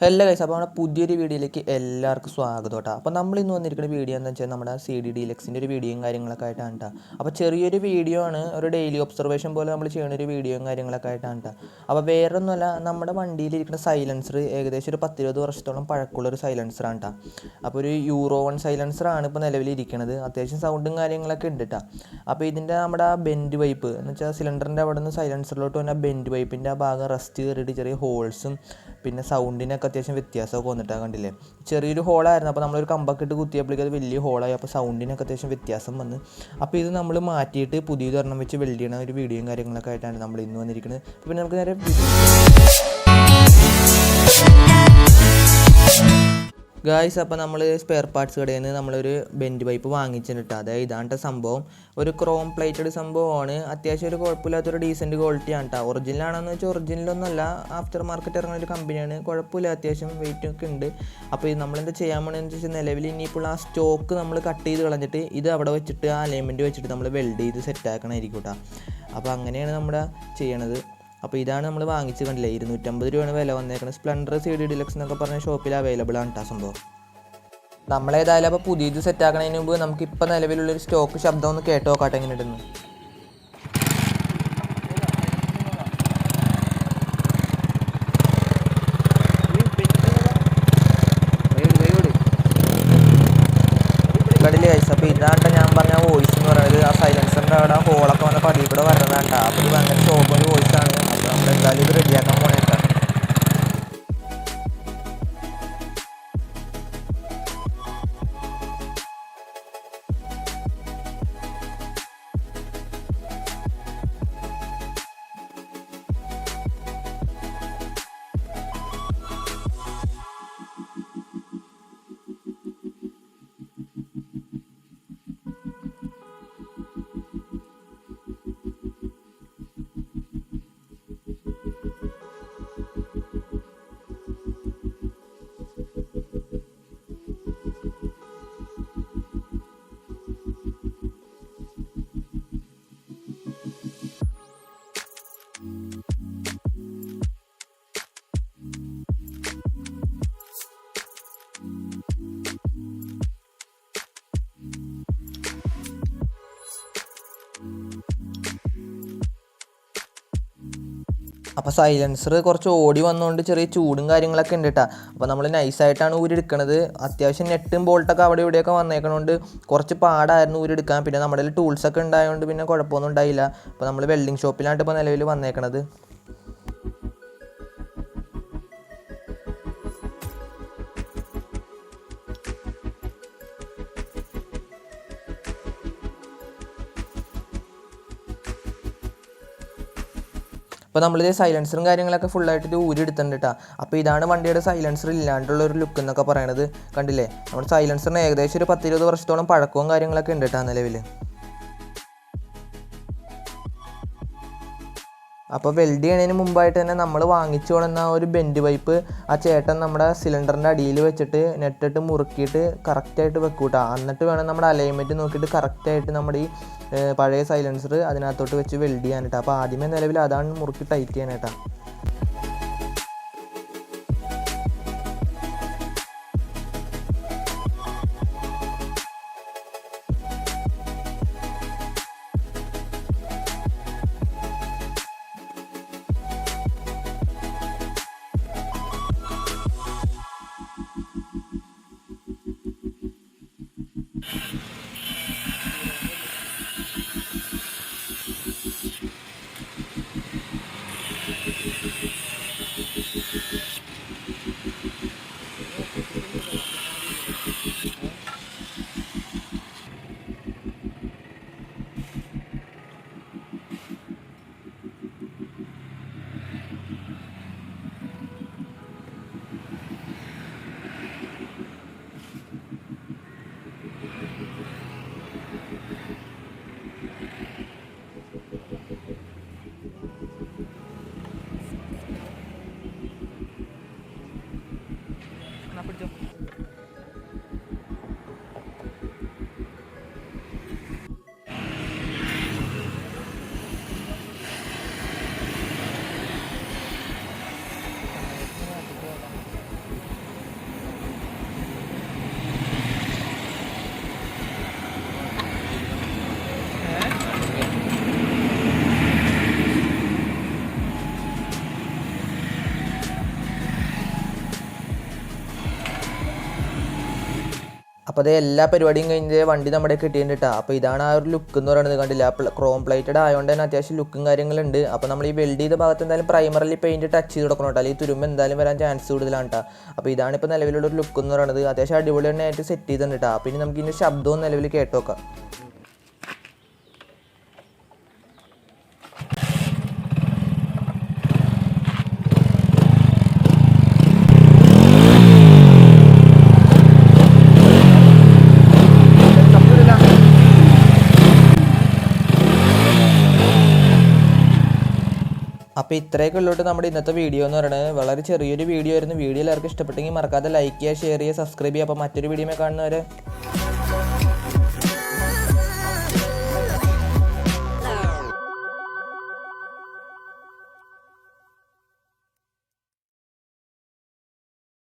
Hello guys അപ്പോൾ നമ്മുടെ പുതിയൊരു വീഡിയോയിലേക്ക് എല്ലാവർക്കും സ്വാഗതം കേട്ടോ. അപ്പോൾ നമ്മൾ ഇന്ന് വന്നിരിക്കുന്ന വീഡിയോ എന്ന് വെച്ചാൽ നമ്മുടെ സി ഡി ഡീലക്സിന്റെ ഒരു വീഡിയോയും കാര്യങ്ങളൊക്കെ ആയിട്ടാണ് കേട്ടോ. അപ്പോൾ ചെറിയൊരു വീഡിയോ ആണ് ഒരു ഡെയിലി ഒബ്സർവേഷൻ പോലെ നമ്മൾ ചെയ്യുന്ന ഒരു വീഡിയോയും കാര്യങ്ങളൊക്കെ ആയിട്ടാണ് കേട്ടോ. അപ്പോൾ വേറൊന്നുമല്ല നമ്മുടെ വണ്ടിയിലിരിക്കുന്ന സൈലൻസർ ഏകദേശം ഒരു പത്തിരുപത് വർഷത്തോളം പഴക്കമുള്ള ഒരു സൈലൻസറാണ് കേട്ടോ. അപ്പോൾ ഒരു യൂറോ വൺ സൈലൻസറാണ് ഇപ്പോൾ നിലവിലിരിക്കുന്നത് അത്യാവശ്യം സൗണ്ടും കാര്യങ്ങളൊക്കെ ഉണ്ട് കേട്ടോ. അപ്പോൾ ഇതിന്റെ നമ്മുടെ ബെൻഡ് വൈപ്പ് എന്ന് വെച്ചാൽ സിലിണ്ടറിന്റെ അവിടെ നിന്ന് സൈലൻസറിലോട്ട് വന്ന ബെൻഡ് വൈപ്പിന്റെ ആ ഭാഗം റസ്റ്റ് കയറിയിട്ട് ചെറിയ ഹോൾസും പിന്നെ സൗണ്ടിനൊക്കെ അത്യാവശ്യം വ്യത്യാസമൊക്കെ വന്നിട്ടാണ് കണ്ടില്ലേ? ചെറിയൊരു ഹോളായിരുന്നു അപ്പോൾ നമ്മളൊരു കമ്പൊക്കെ ഇട്ട് കുത്തിയപ്പോഴേക്കും അത് വലിയ ഹോളായി അപ്പോൾ സൗണ്ടിനൊക്കെ അത്യാവശ്യം വ്യത്യാസം വന്ന്. അപ്പോൾ ഇത് നമ്മൾ മാറ്റിയിട്ട് പുതിയതൊരെണ്ണം വെച്ച് വെൽഡ് ചെയ്യണ ഒരു വീഡിയോയും കാര്യങ്ങളൊക്കെ ആയിട്ടാണ് നമ്മൾ ഇന്ന് വന്നിരിക്കുന്നത് പിന്നെ നമുക്ക് നേരെ ഗായ്സ് അപ്പോൾ നമ്മൾ സ്പെയർ പാർട്സ് കടയിൽ നിന്ന് നമ്മളൊരു ബെൻഡ് പൈപ്പ് വാങ്ങിച്ചിട്ട് അതായത് ഇതാണ് സംഭവം. ഒരു ക്രോം പ്ലേറ്റഡ് സംഭവമാണ്. അത്യാവശ്യം ഒരു കുഴപ്പമില്ലാത്തൊരു ഡീസന്റ് ക്വാളിറ്റി ആണ് കേട്ടോ ഒറിജിനൽ ആണെന്ന് വെച്ചാൽ ഒറിജിനലൊന്നുമല്ല ആഫ്റ്റർ മാർക്കറ്റ് ഇറങ്ങുന്ന ഒരു കമ്പനിയാണ് കുഴപ്പമില്ല അത്യാവശ്യം വെയിറ്റ് ഒക്കെ ഉണ്ട്. അപ്പോൾ ഇത് നമ്മളെന്താ ചെയ്യാൻ പോകണമെന്ന് വെച്ചാൽ നിലവിൽ ഇനിയിപ്പോൾ ആ സ്റ്റോക്ക് നമ്മൾ കട്ട് ചെയ്ത് കളഞ്ഞിട്ട് ഇത് അവിടെ വെച്ചിട്ട് ആ അലൈൻമെന്റ് വെച്ചിട്ട് നമ്മൾ വെൽഡ് ചെയ്ത് സെറ്റ് ആക്കണമായിരിക്കും കേട്ടോ അപ്പോൾ അങ്ങനെയാണ് നമ്മുടെ ചെയ്യണത്. അപ്പോൾ ഇതാണ് നമ്മൾ വാങ്ങിച്ച് കണ്ടില്ലേ? ഇരുന്നൂറ്റമ്പത് രൂപയാണ് വില വന്നേക്കുന്നത് സ്പ്ലെൻഡർ സി ഡി ഡിലക്സ് എന്നൊക്കെ പറഞ്ഞ ഷോപ്പിൽ അവൈലബിൾ ആണ് കേട്ടോ സംഭവം. നമ്മളേതായാലും അപ്പോൾ പുതിയത് സെറ്റ് ആക്കണതിന് മുമ്പ് നമുക്ക് ഇപ്പോൾ നിലവിലുള്ളൊരു സ്റ്റോക്ക് ശബ്ദം ഒന്ന് കേട്ടോ നോക്കാട്ടെ എങ്ങനെ ഇടുന്നു കടിൽ കഴിച്ചു അപ്പോൾ ഇതാണ് ഞാൻ പറഞ്ഞ വോയിസ് എന്ന് പറയുന്നത്. ആ സൈലൻസറിന്റെ അവിടെ ഹോളൊക്കെ വന്ന പടിയിൽ കൂടെ വരുന്നതാണ്ട അപ്പോൾ ഇത് ഭയങ്കര ശോഭ ഒരു വോയിസ് ആണ് അപ്പോൾ അപ്പോൾ സൈലൻസർ കുറച്ച് ഓടി വന്നുകൊണ്ട് ചെറിയ ചൂടും കാര്യങ്ങളൊക്കെ ഉണ്ട് കേട്ടോ അപ്പോൾ നമ്മൾ നൈസായിട്ടാണ് ഊരെടുക്കണത് അത്യാവശ്യം നെട്ടും ബോൾട്ടൊക്കെ അവിടെ ഇവിടെയൊക്കെ വന്നേക്കണോണ്ട് കുറച്ച് പാടായിരുന്നു ഊരെടുക്കാൻ പിന്നെ നമ്മുടെ ടൂൾസൊക്കെ ഉണ്ടായതുകൊണ്ട് പിന്നെ കുഴപ്പമൊന്നും ഉണ്ടായില്ല. അപ്പോൾ നമ്മൾ വെൽഡിങ് ഷോപ്പിലാണ് ഇപ്പോൾ നിലവിൽ വന്നേക്കണത്. അപ്പോൾ നമ്മളിത് സൈലൻസറും കാര്യങ്ങളൊക്കെ ഫുള്ളായിട്ട് ഇത് ഊരി എടുത്തിട്ടുണ്ട് കേട്ടോ അപ്പോൾ ഇതാണ് വണ്ടിയുടെ സൈലൻസർ ഇല്ലാണ്ടുള്ള ഒരു ലുക്ക് എന്നൊക്കെ പറയണത്. കണ്ടില്ലേ? നമ്മുടെ സൈലൻസറിന് ഏകദേശം ഒരു പത്തിരുപത് വർഷത്തോളം പഴക്കവും കാര്യങ്ങളൊക്കെ ഉണ്ട് കേട്ടോ നിലവിൽ അപ്പോൾ വെൽഡ് ചെയ്യണതിന് മുമ്പായിട്ട് തന്നെ നമ്മൾ വാങ്ങിച്ചു കൊണ്ടുവന്ന ഒരു ബെൻഡ് പൈപ്പ് ആ ചേട്ടൻ നമ്മുടെ സിലിണ്ടറിന്റെ അടിയിൽ വെച്ചിട്ട് നെറ്റിട്ട് മുറുക്കിയിട്ട് കറക്റ്റായിട്ട് വെക്കൂട്ടാ. എന്നിട്ട് വേണം നമ്മുടെ അലൈൻമെന്റ് നോക്കിയിട്ട് കറക്റ്റായിട്ട് നമ്മുടെ ഈ പഴയ സൈലൻസർ അതിനകത്തോട്ട് വെച്ച് വെൽഡ് ചെയ്യാനായിട്ടാണ് അപ്പോൾ ആദ്യമേ നിലവിൽ അതാണ് മുറുക്കി ടൈറ്റ് ചെയ്യാനായിട്ടാ. അപ്പോൾ അതേ എല്ലാ പരിപാടിയും കഴിഞ്ഞ് വണ്ടി നമ്മുടെ കിട്ടിയിട്ടുണ്ട് കേട്ടോ അപ്പോൾ ഇതാണ് ആ ഒരു ലുക്ക് എന്ന് പറയുന്നത് കണ്ടില്ല? ക്രോം പ്ലേറ്റഡ് ആയതുകൊണ്ട് തന്നെ അത്യാവശ്യം ലുക്കും കാര്യങ്ങളുണ്ട്. അപ്പോൾ നമ്മൾ ഈ വെൽഡ് ചെയ്ത ഭാഗത്ത് എന്തായാലും പ്രൈമറിൽ പെയിന്റ് ടച്ച് ചെയ്ത് കൊടുക്കണം കേട്ടോ അല്ലെങ്കിൽ തുരുമ്പ് എന്തായാലും വരാൻ ചാൻസ് കൂടുതലാണ് കേട്ടോ അപ്പോൾ ഇതാണ് ഇപ്പോൾ നിലവിലുള്ള ഒരു ലുക്ക് എന്ന് പറയുന്നത്. അത്യാവശ്യം അടിപൊളി തന്നെ ആയിട്ട് സെറ്റ് ചെയ്തിട്ടുണ്ട് കേട്ടോ അപ്പോൾ ഇനി നമുക്ക് ഇതിന്റെ ശബ്ദവും നിലവിൽ കേട്ടോക്കാം. അപ്പോൾ ഇത്രയൊക്കെ ഉള്ളൂട്ട് നമ്മുടെ ഇന്നത്തെ വീഡിയോ എന്ന് പറയുന്നത് വളരെ ചെറിയൊരു വീഡിയോ ആയിരുന്നു. വീഡിയോ എല്ലാവർക്കും ഇഷ്ടപ്പെട്ടെങ്കിൽ മറക്കാതെ ലൈക്ക് ചെയ്യുക ഷെയർ ചെയ്യുക സബ്സ്ക്രൈബ് ചെയ്യുക. അപ്പോൾ മറ്റൊരു വീഡിയോ കാണുന്നവരെ.